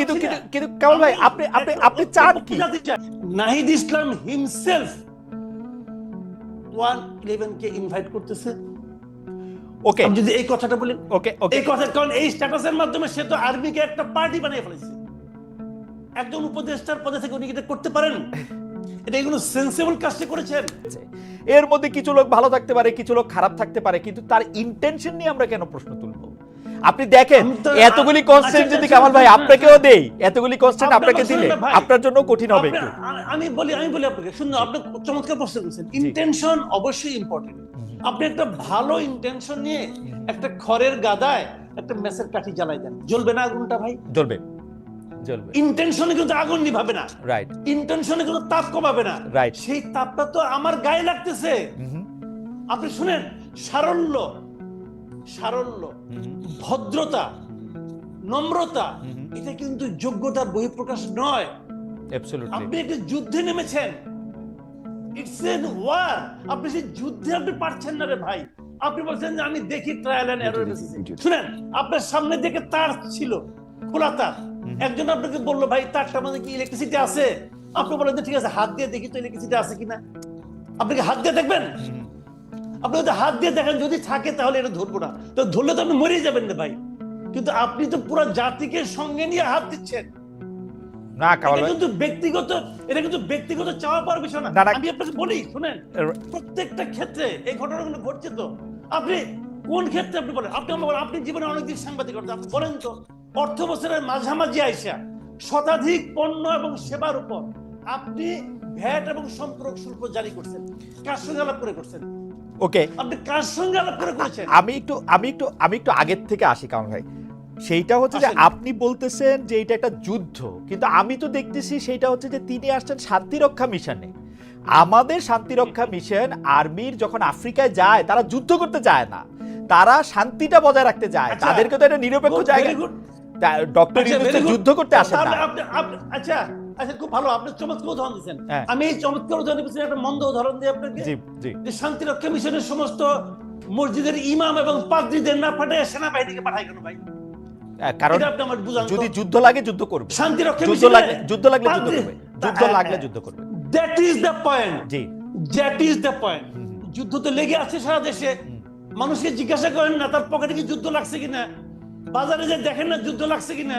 কিন্তু কিন্তু। কামাল ভাই আপনি আপনি আপনি চান কি? Nahid Islam himself one eleven কে ইনভাইট করতেছে। ওকে আমি যদি এই কথাটা বলি ওকে ওকে এই কথা কারণ এই স্ট্যাটাসের মাধ্যমে সে তো আর্মিকে একটা পার্টি বানিয়ে ফেলেছে। একজন উপদেষ্টার পদে থেকে উনি এটা করতে পারেন? এটা কোনো সেন্সেবল কাজটা করেছেন? এর মধ্যে কিছু লোক ভালো থাকতে পারে কিছু লোক খারাপ থাকতে পারে কিন্তু তার ইন্টেনশন নিয়ে আমরা কেন প্রশ্ন তুলবো? আপনি দেখেন এতগুলি আচ্ছা, কনস্ট্যান্ট আচ্ছা, যদি আচ্ছা, কামাল ভাই আচ্ছা, আপনাকেও আচ্ছা। দেই এতগুলি কনস্ট্যান্ট আপনাকে দিলে আপনার জন্য কঠিন হবে একটু। আমি বলি আমি বলি আপনাকে শুনুন আপনি চমৎকার প্রশ্ন করেছেন। ইন্টেনশন অবশ্যই ইম্পর্টেন্ট আপনি একটা ভালো ইন্টেনশন নিয়ে একটা খড়ের গাদায় একটা মেসের কাঠি জ্বালাই দেন। জ্বলবে না আগুনটা ভাই? জ্বলবে। জ্বলবে। ইন্টেনশনে কিন্তু আগুন নিভাবে না। রাইট ইন্টেনশনে কিন্তু তাপ কমাবে না। Right. সেই তাপটা তো আমার গায়ে লাগতেছে। আপনি শুনেন সারল্য সারল্য ভদ্রতা নম্রতা এটা কিন্তু যোগ্যতার বহিঃপ্রকাশ নয়। আপনি একটা যুদ্ধে নেমেছেন। ইটস এন ওয়ার আপনি সেই যুদ্ধে আপনি পারছেন না রে ভাই। আপনি বলছেন যে আমি দেখি ট্রায়াল এন্ড এরর শুনেন আপনার সামনে দিকে তার ছিল খোলা তার। একজন আপনাকে বলল ভাই তারটার মধ্যে কি ইলেকট্রিসিটি আছে? আপনি বলেন যে ঠিক আছে হাত দিয়ে দেখি তো ইলেকট্রিসিটি আছে কিনা? আপনি কি হাত দিয়ে দেখবেন? আপনি যদি হাত দিয়ে দেখেন যদি থাকে তাহলে এটা ধরবো না। তো ধরলে তো আপনি মরেই যাবেন না ভাই। কিন্তু আপনি তো পুরো জাতিকে সঙ্গে নিয়ে হাত দিচ্ছেন। না কামাল কিন্তু ব্যক্তিগত এটা কিন্তু ব্যক্তিগত চাওয়া পাওয়ার বিষয় না। আমি আপনাকে বলি শুনেন প্রত্যেকটা ক্ষেত্রে এই ঘটনাগুলো ঘটছে তো। আপনি কোন ক্ষেত্রে আপনি বলেন? আপনি আমার আপনি জীবনে অনেকদিন সাংবাদিকতা আপনি বলেন তো অর্থ বছরের মাঝামাঝি আইসা শতাধিক পণ্য এবং সেবার উপর আপনি ভ্যাট এবং সম্পর্ক শুল্ক জারি করছেন কার সঙ্গে করে করছেন। ওকে। আপনি কার সঙ্গে আলাপ করে করেছেন? আমি একটু আমি একটু আমি একটু আগের থেকে আসি কামাল ভাই সেইটা হচ্ছে যে আপনি বলতেছেন যে এটা একটা যুদ্ধ কিন্তু আমি তো দেখতেছি সেইটা হচ্ছে যে তিনি আসছেন শান্তিরক্ষা মিশনে। আমাদের শান্তিরক্ষা মিশন আর্মির যখন আফ্রিকায় যায় তারা যুদ্ধ করতে যায় না। তারা শান্তিটা বজায় রাখতে যায়। আচ্ছা। তাদেরকে তো একটা নিরপেক্ষ জায়গা. ডক্টর আচ্ছা. যুদ্ধ করতে আসে না। আচ্ছা। আচ্ছা খুব ভালো আপনি চমৎকার উদাহরণ দিচ্ছেন হ্যাঁ। আমি এই চমৎকার উদাহরণ দিচ্ছি একটা মন্দ উদাহরণ আপনাকে জি জি। যে শান্তিরক্ষা মিশনের সমস্ত মসজিদের ইমাম এবং পাদ্রীদের না পাঠায় সেনাবাহিনীকে পাঠায় কেন ভাই? হ্যাঁ, কারণ যদি যুদ্ধ লাগে যুদ্ধ করবে। শান্তিরক্ষা যুদ্ধ মিশনে লাগলে যুদ্ধ লাগলে যুদ্ধ করবে। যুদ্ধ হ্যাঁ, লাগলে। যুদ্ধ করবে। That is the point G. That is the point যুদ্ধ তো লেগে আছে সারা দেশে। মানুষকে জিজ্ঞাসা করেন না তার পকেটে কি যুদ্ধ লাগছে কিনা? বাজারে যে দেখেন না যুদ্ধ লাগছে কিনা?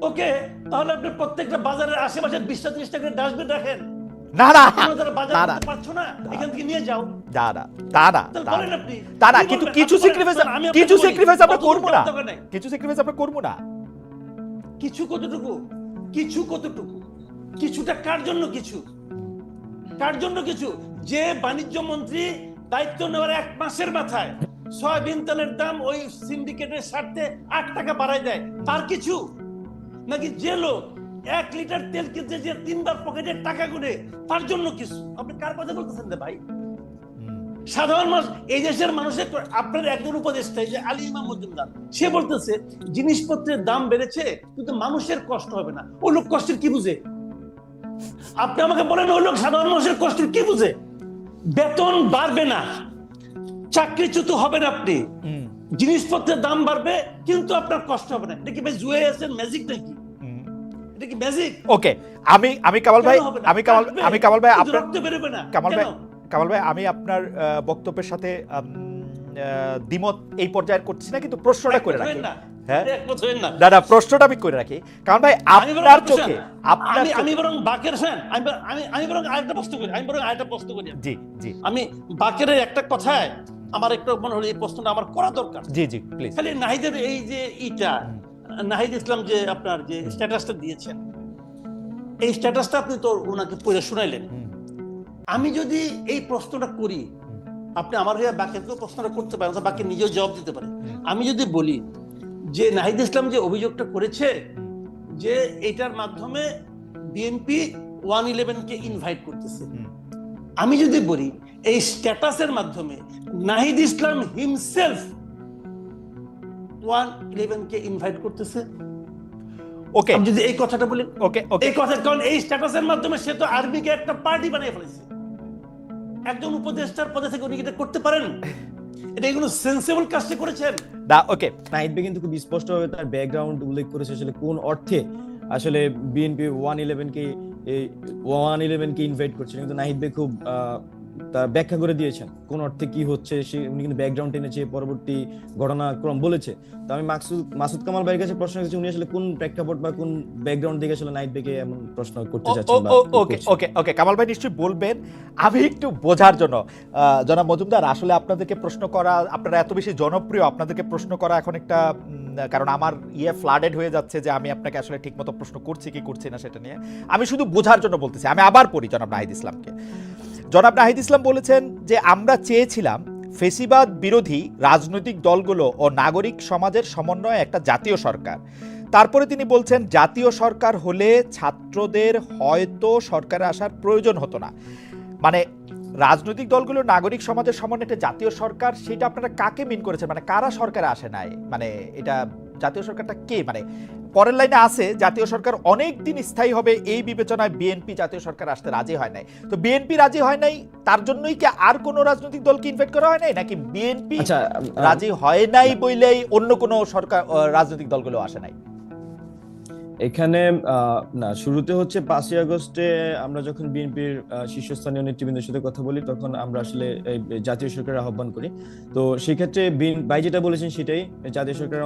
ওকে তাহলে আপনি প্রত্যেকটা বাজারের আশেপাশে বিশটা ত্রিশটা করে ডাস্টবিন রাখেন। না না। পারছ না এখান থেকে নিয়ে যাও। কিন্তু কিছু স্যাক্রিফাইস কিছু বলি, স্যাক্রিফাইস আমরা করব না। কিছু স্যাক্রিফাইস আমরা করব না। কিছু কতটুকু? কিছু কতটুকু? কিছুটা কার জন্য কিছু? কার জন্য কিছু? যে বাণিজ্য মন্ত্রী দায়িত্ব নেওয়ার এক মাসের মাথায় সয়াবিন তেলের দাম ওই সিন্ডিকেটের স্বার্থে আট টাকা বাড়ায় দেয় তার কিছু? নাকি যে লোক এক লিটার তেল কিনতে যে তিনবার পকেটের টাকা গুনে তার জন্য কিছু? আপনি কার কথা বলতেছেন রে ভাই? সাধারণ মানুষ এই দেশের মানুষের আপনার একজন উপদেষ্টা যে আলী ইমাম মজুমদার সে বলতেছে জিনিসপত্রের দাম বেড়েছে কিন্তু মানুষের কষ্ট হবে না। ওই লোক কষ্টের কি বুঝে? আপনি আমাকে বলেন ওই লোক সাধারণ মানুষের কষ্টের কি বুঝে? বেতন বাড়বে না চাকরিচ্যুত হবেন আপনি। জিনিসপত্রের দাম বাড়বে কিন্তু আপনার কষ্ট হবে না। এটা কি ভাই জুয়ে আছেন ম্যাজিক নাকি। এটা কি ম্যাজিক ওকে আমি আমি কামাল ভাই আমি কামাল আমি কামাল ভাই আপনার কামাল ভাই কামাল ভাই আমি আপনার বক্তব্যের সাথে দ্বিমত এই পর্যায়ে করছি না কিন্তু প্রশ্নটা করে রাখি। হ্যাঁ? না। না না প্রশ্নটা আমি করে রাখি। কারণ ভাই আমি বরং আপনার একটা চোখে আপনার আমি আমি বরং বাকের ফ্যান। আমি আমি আমি বরং আরেকটা প্রশ্ন করি আমি বরং আরেকটা প্রশ্ন করি। জি জি। আমি বাকের একটা কথায় আমার একটু মনে হলো এই প্রশ্নটা আমার করা দরকার। জি জি প্লিজ খালি নাহিদের এই যে ইটা নাহিদ ইসলাম যে আপনার যে স্ট্যাটাসটা দিয়েছেন এই স্ট্যাটাসটা আপনি তো ওনাকে পড়ে শুনাইলেন। আমি যদি এই প্রশ্নটা করি আপনি আমার হয়ে বাকিরকেও প্রশ্নটা করতে পারেন বাকি নিজেও জবাব দিতে পারে আমি যদি বলি যে নাহিদ ইসলাম যে অভিযোগটা করেছে যে এটার মাধ্যমে বিএনপি ওয়ান ইলেভেনকে ইনভাইট করতেছে। আমি যদি বলি এই স্ট্যাটাসের মাধ্যমে নাহিদ ইসলাম হিমসেলফ ওয়ান ইলেভেনকে ইনভাইট করতেছে। ওকে আমি যদি এই কথাটা বলি ওকে ওকে এই কথা কারণ এই স্ট্যাটাসের মাধ্যমে সে তো আর্মিকে একটা পার্টি বানিয়ে ফেলেছে। একজন উপদেষ্টার পদে থেকে উনি এটা করতে পারেন? এটা কোনো সেন্সেবল কাজটা করেছেন? না ওকে নাহিদ ভাই কিন্তু খুব স্পষ্টভাবে তার ব্যাকগ্রাউন্ড উল্লেখ করেছে আসলে কোন অর্থে আসলে বিএনপি ওয়ান ইলেভেনকে ওয়ান ইলেভেনকে ইনভাইট করছে। কিন্তু নাহিদ ভাই খুব তার ব্যাখ্যা করে দিয়েছেন কোন অর্থে কি হচ্ছে সে উনি কিন্তু ব্যাকগ্রাউন্ড টেনেছে পরবর্তী ঘটনাক্রম বলেছে। তো আমি মাকসুদ মাসুদ কামাল ভাইয়ের কাছে প্রশ্ন করেছি উনি আসলে কোন প্রেক্ষাপট বা কোন ব্যাকগ্রাউন্ড থেকে আসলে নাহিদ ভাইকে এমন প্রশ্ন করতে চাচ্ছেন ওকে ওকে ওকে কামাল ভাই নিশ্চয়ই বলবেন। আমি একটু বোঝার জন্য জনাব মজুমদার আসলে আপনাদেরকে প্রশ্ন করা আপনারা এত বেশি জনপ্রিয় আপনাদেরকে প্রশ্ন করা এখন একটা কারণ আমার ইয়ে ফ্লাডেড হয়ে যাচ্ছে যে আমি আপনাকে আসলে ঠিকমতো প্রশ্ন করছি কি করছি না সেটা নিয়ে। আমি শুধু বোঝার জন্য বলতেছি আমি আবার পড়ি জনাব নাহিদ ইসলামকে। জনাব নাহিদ ইসলাম বলেছেন যে আমরা চেয়েছিলাম ফেসিবাদ বিরোধী রাজনৈতিক দলগুলো ও নাগরিক সমাজের সমন্বয়ে একটা জাতীয় সরকার। তারপরে তিনি বলছেন, জাতীয় সরকার হলে ছাত্রদের হয়তো সরকারে আসার প্রয়োজন হতো না। মানে রাজনৈতিক দলগুলো নাগরিক সমাজের সমন্বয়ে একটা জাতীয় সরকার, সেটা আপনারা কাকে মিন করেছেন? মানে কারা সরকারে আসে নাই? মানে এটা জাতীয় সরকারটা কে? মানে পরের লাইনে আছে জাতীয় সরকার অনেক দিন স্থায়ী হবে এই বিবেচনায় বিএনপি জাতীয় সরকার আসতে রাজি হয় নাই। তো বিএনপি রাজি হয় নাই তার জন্যই কি আর কোন রাজনৈতিক দলকে ইনভাইট করা হয় নাই? নাকি বিএনপি আচ্ছা রাজি হয় নাই বইলেই অন্য কোনো সরকার রাজনৈতিক দলগুলো আসে নাই? এখানে না, শুরুতে হচ্ছে পাঁচই আগস্টে আমরা যখন বিএনপির শীর্ষস্থানীয় নেতৃবৃন্দের সাথে কথা বলি, তখন আমরা আসলে জাতীয় সরকারের আহ্বান করি। তো সেক্ষেত্রে ভাই যেটা বলেছেন সেটাই, জাতীয় সরকার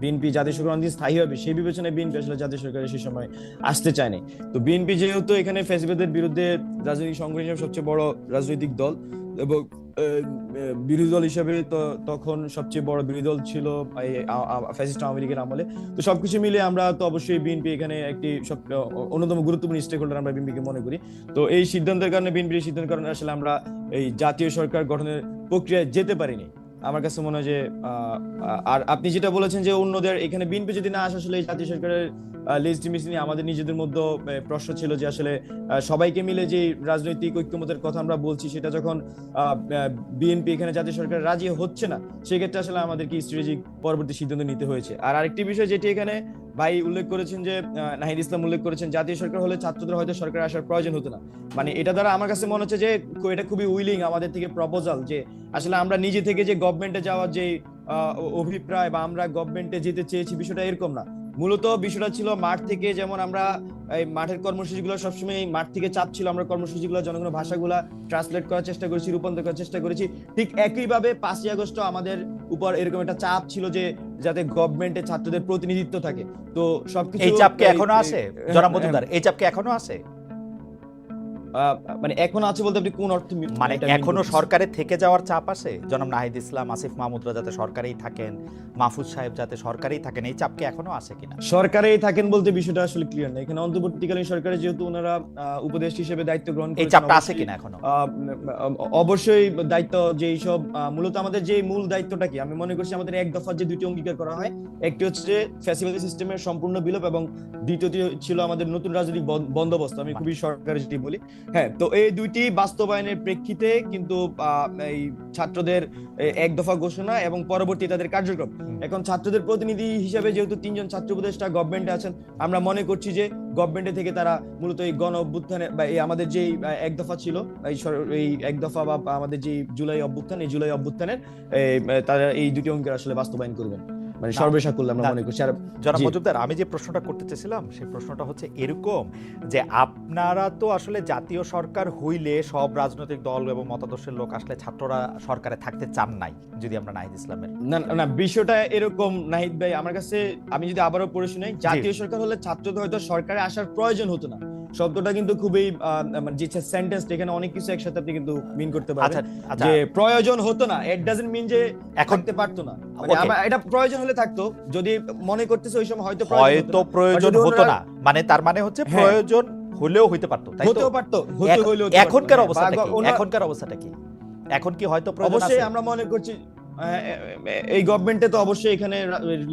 বিএনপি জাতীয় সরকার অনেকদিন স্থায়ী হবে, সেই বিবেচনায় বিএনপি আসলে জাতীয় সরকারের সেই সময় আসতে চায়নি। তো বিএনপি যেহেতু এখানে ফেসবুকের বিরুদ্ধে রাজনৈতিক সংগঠন সবচেয়ে বড় রাজনৈতিক দল এবং বিরোধী দল হিসেবে তো তখন সবচেয়ে বড় বিরোধী দল ছিল ফ্যাসিস্ট আওয়ামী লীগের আমলে। তো সবকিছু মিলে আমরা তো অবশ্যই বিএনপি এখানে একটি সব অন্যতম গুরুত্বপূর্ণ স্টেক হোল্ডার আমরা বিএনপিকে মনে করি। তো এই সিদ্ধান্তের কারণে বিএনপির সিদ্ধান্তের কারণে আসলে আমরা এই জাতীয় সরকার গঠনের প্রক্রিয়ায় যেতে পারিনি। আমার কাছে মনে হয় যে আর আপনি যেটা বলেছেন যে অন্যদের এখানে বিএনপি যদি না আসে, আসলে এই জাতীয় সরকারের লেজিটিমেসি নিয়ে আমাদের নিজেদের মধ্যে প্রশ্ন ছিল যে আসলে সবাইকে মিলে যে রাজনৈতিক ঐক্যমতের কথা আমরা বলছি, সেটা যখন বিএনপি এখানে জাতীয় সরকার রাজি হচ্ছে না, সেক্ষেত্রে আসলে আমাদেরকে স্ট্র্যাটেজিক পরবর্তী সিদ্ধান্ত নিতে হয়েছে। আর আরেকটি বিষয় যেটি এখানে ভাই উল্লেখ করেছেন যে নাহিদ ইসলাম উল্লেখ করেছেন, জাতীয় সরকার হলে ছাত্রদের হয়তো সরকার আসার প্রয়োজন হতো না। মানে এটা দ্বারা আমার কাছে মনে হচ্ছে যে এটা খুবই উইলিং আমাদের থেকে প্রপোজাল যে, আসলে আমরা নিজে থেকে যে গভর্নমেন্টে যাওয়ার যে অভিপ্রায় বা আমরা গভর্নমেন্টে যেতে চেয়েছি বিষয়টা এরকম না। মূলত বিষয়টা ছিল মাঠ থেকে যেমন আমরা এই মাঠের কর্মসূচিগুলো সবসময় মাঠ থেকে চাপ ছিল আমরা কর্মসূচিগুলো জনগণের ভাষাগুলা ট্রান্সলেট করার চেষ্টা করেছি রূপান্তর করার চেষ্টা করেছি। ঠিক একইভাবে পাঁচই আগস্ট আমাদের উপর এরকম একটা চাপ ছিল যে যাতে গভর্নমেন্টে ছাত্রদের প্রতিনিধিত্ব থাকে। তো সবকিছু এই চাপ কি এখনও আছে? জনাব হ্যাঁ, এই চাপ কি এখনও আছে? মানে এখন আছে বলতে আপনি কোন অর্থে মানে এখনও সরকারে থেকে যাওয়ার চাপ আছে? জনাব নাহিদ ইসলাম আসিফ মাহমুদরা যাতে সরকারেই থাকেন মাহফুজ সাহেব যাতে সরকারেই থাকেন এই চাপ কি এখনও আছে কিনা? সরকারেই থাকেন বলতে বিষয়টা আসলে ক্লিয়ার না এখানে অন্তর্বর্তীকালীন সরকারে যেহেতু ওনারা উপদেষ্টা হিসেবে দায়িত্ব গ্রহণ এই চাপটা আছে অবশ্যই, কিনা এখনও? অবশ্যই দায়িত্ব যে এইসব আহ, মূলত আমাদের যে মূল দায়িত্বটা কি? আমি মনে করছি আমাদের এক দফার যে দুটি অঙ্গীকার করা হয় একটি হচ্ছে যে ফ্যাসিলিটি সিস্টেমের সম্পূর্ণ বিলোপ এবং দ্বিতীয়টি ছিল আমাদের নতুন রাজনৈতিক বন্দোবস্ত। আমি খুবই সরকারি যেটি বলি। হ্যাঁ তো এই দুইটি বাস্তবায়নের প্রেক্ষিতে কিন্তু এই ছাত্রদের এক দফা ঘোষণা এবং পরবর্তী তাদের কার্যক্রম। এখন ছাত্রদের প্রতিনিধি হিসেবে যেহেতু তিনজন ছাত্র উপদেষ্টা গভর্নমেন্টে আছেন, আমরা মনে করছি যে গভর্নমেন্টে থেকে তারা মূলত এই গণ অভ্যুত্থানে বা এই আমাদের যে এক দফা ছিল, এই এক দফা বা আমাদের যে জুলাই অভ্যুত্থান, এই জুলাই অভ্যুত্থানের তারা এই দুটি অঙ্কের আসলে বাস্তবায়ন করবেন। মানে করলে আমরা মনে করছি। আর মজুমদার আমি যে প্রশ্নটা করতে চেয়েছিলাম সেই প্রশ্নটা হচ্ছে এরকম যে আপনারা তো আসলে জাতীয় সরকার হইলে সব রাজনৈতিক দল এবং মতাদর্শের লোক আসলে ছাত্ররা সরকারে থাকতে চান নাই যদি আমরা নাহিদ ইসলামের না না বিষয়টা এরকম নাহিদ ভাই আমার কাছে আমি যদি আবারও পড়ে শুনাই জাতীয় সরকার হলে ছাত্রদের হয়তো সরকারে আসার প্রয়োজন হতো না। শব্দটা কিন্তু খুবই মানে যে সেন্টেন্স এখানে অনেক কিছু একসাথে আপনি কিন্তু মিন করতে আচ্ছা পারবেন আচ্ছা। যে প্রয়োজন হতো না ইট ডাজন্ট মিন যে থাকতে পারতো না। মানে এটা প্রয়োজন হলে থাকতো যদি মনে করতেছে ওই সময় হয়তো হয়তো প্রয়োজন হতো না মানে তার মানে হচ্ছে হ্যাঁ। প্রয়োজন হলেও হইতে পারতো তাই হতেও পারতো হতে হইলেও এখনকার অবস্থাটা কি? এখনকার অবস্থাটা কি? এখন কি হয়তো প্রয়োজন অবশ্যই আমরা মনে করছি এই গভর্নমেন্টে তো অবশ্যই এখানে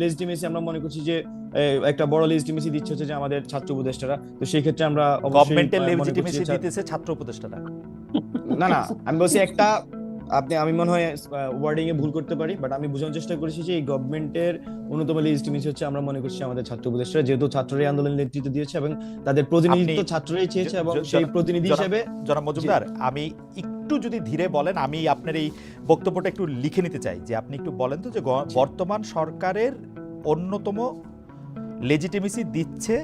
লেজিটিমেসি আমরা মনে করছি যে একটা বড় লেজিটিমেসি দিচ্ছে হচ্ছে যে আমাদের ছাত্র উপদেষ্টারা। তো সেই ক্ষেত্রে আমরা গভর্নমেন্টের মনে লেজিটিমেসি দিতেছে ছাত্র উপদেষ্টারা। না না আমি বলছি একটা আপনি আমি মনে হয় ওয়ার্ডিং এ ভুল করতে পারি বাট আমি বোঝানোর চেষ্টা করেছি যে এই গভর্নমেন্টের অন্যতম লেজিটিমেসি হচ্ছে আমরা মনে করছি আমাদের ছাত্র উপদেষ্টারা যেহেতু ছাত্ররাই আন্দোলনের নেতৃত্ব দিয়েছে এবং তাদের প্রতিনিধিত্ব ছাত্ররাই চেয়েছে এবং সেই প্রতিনিধি হিসেবে জনাব মজুমদার আমি একটু যদি ধীরে বলেন আমি আপনার এই বক্তব্যটা একটু লিখে নিতে চাই যে আপনি একটু বলেন তো যে বর্তমান সরকারের অন্যতম লেজিটিমেসি দিচ্ছে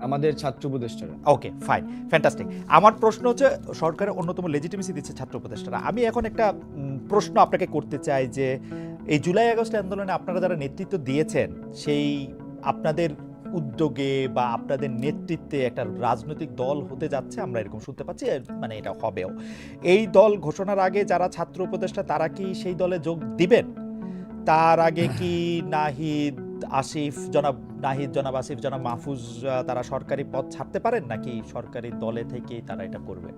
আমাদের ছাত্র উপদেষ্টারা। ওকে ফাইন ফ্যান্টাস্টিক আমার প্রশ্ন হচ্ছে সরকারের অন্যতম লেজিটিমেসি দিচ্ছে ছাত্র উপদেষ্টারা। আমি এখন একটা প্রশ্ন আপনাকে করতে চাই যে এই জুলাই আগস্ট আন্দোলনে আপনারা যারা নেতৃত্ব দিয়েছেন সেই আপনাদের উদ্যোগে বা আপনাদের নেতৃত্বে একটা রাজনৈতিক দল হতে যাচ্ছে, আমরা এরকম শুনতে পাচ্ছি মানে এটা হবেও। এই দল ঘোষণার আগে যারা ছাত্র উপদেষ্টা, তারা কি সেই দলে যোগ দিবেন? তার আগে কি নাহিদ আসিফ, জনাব নাহিদ, জনাব আসিফ, জনাব মাহফুজ তারা সরকারি পদ ছাড়তে পারেন নাকি সরকারি দলে থেকেই তারা এটা করবে?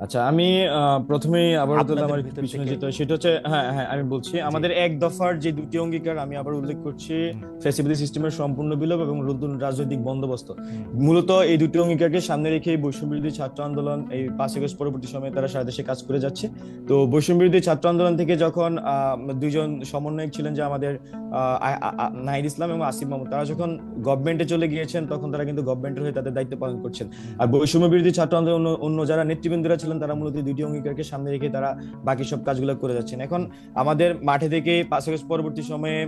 আচ্ছা আমি প্রথমেই আবার আমার পিছনে যেতে হয়, সেটা হচ্ছে হ্যাঁ হ্যাঁ আমি বলছি আমাদের এক দফার যে দুটি অঙ্গীকার আমি আবার উল্লেখ করছি হুম। সিস্টেমের সম্পূর্ণ বিলোপ এবং নতুন রাজনৈতিক বন্দোবস্ত। মূলত এই দুটি অঙ্গীকারকে সামনে রেখে বৈষম্য বিরোধী ছাত্র আন্দোলন এই পাঁচ আগস্ট পরবর্তী সময়ে তারা সারা দেশে কাজ করে যাচ্ছে। তো বৈষম্য বিরোধী ছাত্র আন্দোলন থেকে যখন আহ, দুইজন সমন্বয়ক ছিলেন যে আমাদের নাহিদ ইসলাম এবং আসিফ মাহমুদ তারা যখন গভর্নমেন্টে চলে গিয়েছেন তখন তারা কিন্তু গভর্নমেন্টের হয়ে তাদের দায়িত্ব পালন করছেন। আর বৈষম্য বিরোধী ছাত্র আন্দোলন অন্য- অন্য যারা নেতৃবৃন্দরা ছিলেন তারা মূলত এই দুটি অঙ্গীকারকে সামনে রেখে তারা বাকি সব কাজগুলো করে যাচ্ছেন। এখন আমাদের মাঠে থেকে আগস্ট পরবর্তী সময়ে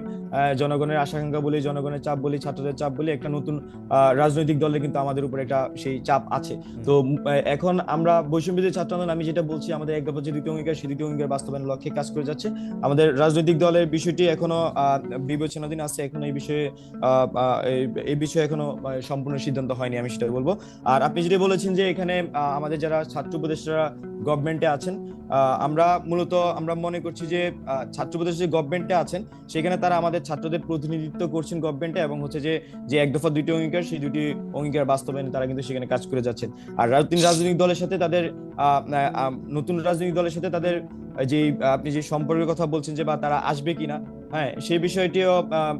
জনগণের আশাকাঙ্ক্ষা বলি, জনগণের চাপ বলি, ছাত্রদের চাপ বলি, একটা নতুন রাজনৈতিক দলের কিন্তু আমাদের উপর একটা সেই চাপ আছে। তো এখন আমরা বৈষম্য বিরোধী ছাত্র আন্দোলন, আমি যেটা বলছি, আমাদের এক দফা যে দুটি অঙ্গীকার, সেই দুটি অঙ্গীকার বাস্তবায়নের লক্ষ্যে কাজ করে যাচ্ছে। আমাদের রাজনৈতিক দলের বিষয়টি এখনও বিবেচনাধীন আছে, এখনও এই বিষয়ে এই- বিষয়ে এখনও সম্পূর্ণ সিদ্ধান্ত হয়নি, আমি সেটা বলব। আর আপনি যেটা বলেছেন যে এখানে আমাদের যারা ছাত্র উপদেষ্টারা গভর্নমেন্টে আছেন। আমরা মূলত, আমরা মনে করছি যে ছাত্র উপদেষ্টা যে গভর্নমেন্টে আছেন, সেখানে তারা আমাদের ছাত্রদের প্রতিনিধিত্ব করছেন গভর্নমেন্টে এবং হচ্ছে যে যে এক দফা দুটি অঙ্গীকার, সেই দুটি অঙ্গীকার বাস্তবায়নে তারা কিন্তু সেখানে কাজ করে যাচ্ছেন। আর রাজনৈতিক রাজনৈতিক দলের সাথে তাদের নতুন রাজনৈতিক দলের সাথে তাদের যে, আপনি যে সম্পর্কের কথা বলছেন যে, বা তারা আসবে কিনা হ্যাঁ সেই বিষয়টিও আহ,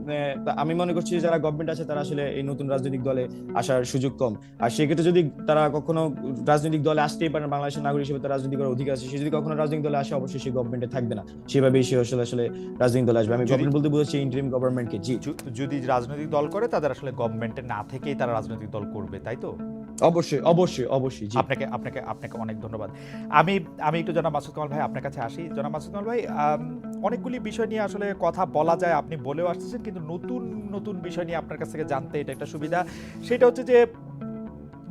আমি মনে করছি যারা গভর্নমেন্ট আছে তারা আসলে এই নতুন রাজনৈতিক দলে আসার সুযোগ কম। আর সেক্ষেত্রে যদি তারা কখনো রাজনৈতিক দলে আসতেই পারেন বাংলাদেশের নাগরিক হিসেবে তার রাজনৈতিক করার অধিকার আছে সে যদি কখনো রাজনৈতিক দলে আসে অবশ্যই সে গভর্নমেন্টে থাকবে না। সেভাবেই সে আসলে আসলে রাজনৈতিক দলে আসবে। আমি গভর্নমেন্ট বলতে বুঝাচ্ছি ইন্টারিম গভর্নমেন্টকে জি। যদি রাজনৈতিক দল করে তাদের আসলে গভর্নমেন্টে না থেকেই তারা রাজনৈতিক দল করবে তাই তো? অবশ্যই অবশ্যই অবশ্যই আপনাকে আপনাকে আপনাকে অনেক ধন্যবাদ। আমি আমি একটু জনাব মাসুদ কামাল ভাই আপনার কাছে আসি। জনাব মাসুদ কামাল ভাই অনেকগুলি বিষয় নিয়ে আসলে কথা বলা যায়, আপনি বলেও আসতেছেন, কিন্তু নতুন নতুন বিষয় নিয়ে আপনার কাছ থেকে জানতে এটা একটা সুবিধা। সেটা হচ্ছে যে,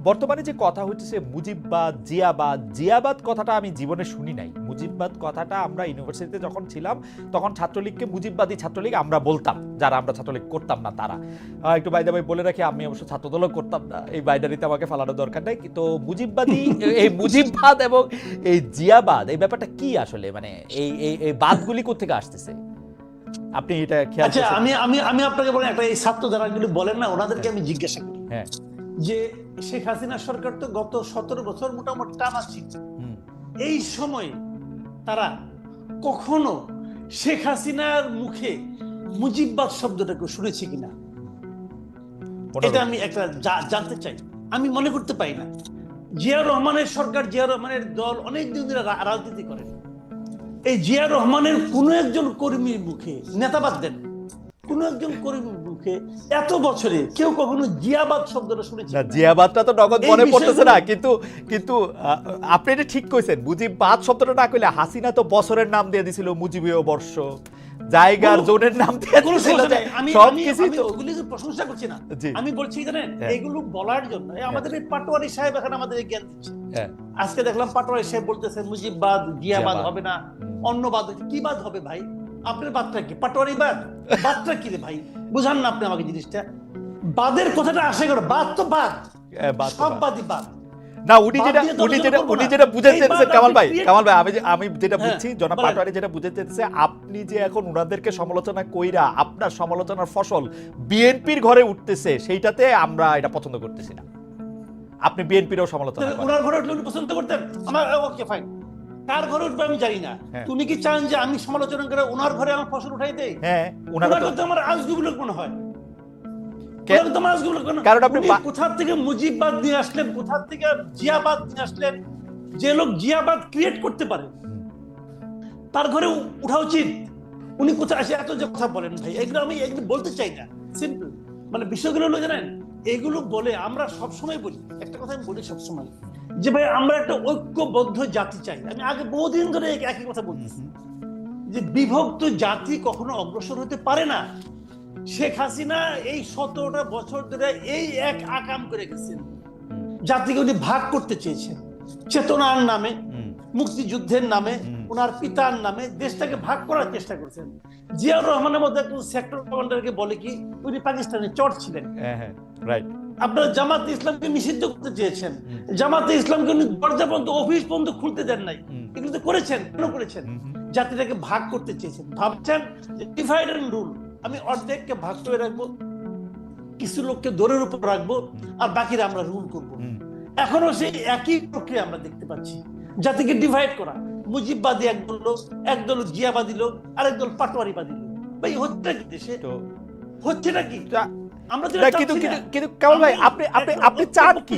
বর্তমানে যে কথা হচ্ছে, সে মুজিববাদ জিয়াবাদ জিয়াবাদ কথাটা আমি জীবনে শুনি নাই। মুজিববাদ কথাটা আমরা ইউনিভার্সিটিতে যখন ছিলাম তখন ছাত্রলীগকে মুজিববাদী ছাত্রলীগ আমরা বলতাম যারা আমরা ছাত্রলীগ করতাম না তারা। একটু বাইদা ভাই বলে রাখি আমি অবশ্য ছাত্রদলও করতাম না এই বাইডারিতে আমাকে ফালানোর দরকার নাই তো মুজিববাদী এই মুজিববাদ এবং এই জিয়াবাদ এই ব্যাপারটা কি আসলে? মানে এই এই এই বাদগুলি কোথেকে আসতেছে? আপনি এটা খেয়াল আচ্ছা আমি আমি আমি আপনাকে বলেন একটা এই ছাত্র যারা বলেন না ওনাদেরকে আমি জিজ্ঞাসা করি। হ্যাঁ। যে শেখ হাসিনা সরকার তো গত সতেরো বছর মোটামুটি টানা ছিল। এই সময় তারা কখনো শেখ হাসিনার মুখে মুজিববাদ শব্দটাকে শুনেছে কিনা? এটা আমি একটা জানতে চাই। আমি মনে করতে পারি না। জিয়া রহমানের সরকার জিয়া রহমানের দল অনেক দিন ধরে রাজনীতি করে। এই জিয়া রহমানের কোনো একজন কর্মীর মুখে নেতাবাদ দেন। কোনো একজন কর্মীর মুখে এত বছরে কেউ কখনো জিয়াবাদ শব্দটা শুনেছে না জিয়াবাদটা তো নগদ মনে পড়তেছে না কিন্তু কিন্তু আপনি এটা ঠিক কইছেন। মুজিববাদ শব্দটা না কইলে হাসিনা তো বছরের নাম দিয়ে দিছিল মুজিবীয় বর্ষ। জায়গার জোনের নাম দিয়ে কোনো সমস্যা যে নাই। আমি প্রশংসা করছি না আমি বলছি জানেন হ্যাঁ। এগুলো বলার জন্য আমাদের এই পাটোয়ারি সাহেব এখন আমাদের জ্ঞান দিচ্ছে। হ্যাঁ। আজকে দেখলাম পাটোয়ারি সাহেব বলতেছে মুজিববাদ জিয়াবাদ। হবে না হুম। অন্য বাদ কি বাদ হবে ভাই? আপনার বাদটা কি? পাটোয়ারি বাদ? বাদটা কি রে ভাই? বুঝান না আপনি আমাকে জিনিসটা। বাদের কথাটা আসে কেন? বাদ তো বাদ। সব বাদই বাদ। না উনি যেটা উনি যেটা উনি যেটা বুঝতে কামাল ভাই কামাল ভাই আমি আমি যেটা হ্যাঁ, বুঝছি জনাব পাটোয়ারি যেটা বুঝতে আপনি যে এখন উনাদেরকে সমালোচনা কইরা আপনার সমালোচনার ফসল বিএনপির ঘরে উঠতেছে সেইটাতে আমরা এটা পছন্দ করতেছি না। আপনি বিএনপিরও সমালোচনা করেন। ওনার ঘরে উঠলে উনি পছন্দ করতেন? আমার ওকে ফাইন কার ঘরে উঠবে আমি জানি না। হ্যাঁ। তুমি কি চান যে আমি সমালোচনা করে ওনার ঘরে আমার ফসল উঠাই দেই? হ্যাঁ ওনারা তো আমার আজগুবি লোক মনে হয়। কে- ওনাকে তো আমার আজগুবি লোক। কারণ আপনি কোথা থেকে মুজিববাদ নিয়ে আসলেন কোথা থেকে জিয়াবাদ নিয়ে আসলেন যে লোক জিয়াবাদ ক্রিয়েট করতে পারে তার ঘরে উঠা উচিত। উনি কোথায় আসে এত যে কথা বলেন ভাই এগুলো আমি এগুলো বলতে চাই না। সিম্পল মানে বিষয়গুলো হলো জানেন এগুলো বলে আমরা সবসময় বলি। একটা কথা আমি বলি সবসময়। যে ভাই আমরা একটা ঐক্যবদ্ধ জাতি চাই। আমি আগে বহুদিন ধরে একই কথা বলতেছি। যে বিভক্ত জাতি কখনো অগ্রসর হতে পারে না। শেখ হাসিনা এই সতেরোটা বছর ধরে এই এক আকাম করে গেছেন। জাতিকে উনি ভাগ করতে চেয়েছেন। চেতনার নামে মুক্তিযুদ্ধের নামে ওনার পিতার নামে দেশটাকে ভাগ করার চেষ্টা করছেন। জিয়াউর রহমানের মধ্যে একজন সেক্টর কমান্ডারকে বলে কি উনি পাকিস্তানে চট ছিলেন। হ্যাঁ হ্যাঁ রাইট আপনারা জামাত ইসলামকে নিষিদ্ধ করতে চেয়েছেন। জামাতে ইসলামকে উনি দরজা পর্যন্ত অফিস পর্যন্ত খুলতে দেন নাই। এগুলো তো করেছেন কেন করেছেন। জাতিটাকে ভাগ করতে চেয়েছেন। ভাবছেন ডিভাইড এন্ড রুল আমি অর্ধেককে ভাগ করে রাখব কিছু লোককে দৌড়ের উপর রাখব আর বাকিরা আমরা রুল করব। এখনও সেই একই প্রক্রিয়া আমরা দেখতে পাচ্ছি। জাতিকে ডিভাইড করা। মুজিববাদী একদল লোক একদল জিয়াবাদী লোক আরেকদল পাটোয়ারিবাদী লোক। ভাই হচ্ছে কি দেশে? হচ্ছে নাকি তা- আমরা কিন্তু কিন্তু কেবল কেমন ভাই আপনি আপনি আপনি চান কি।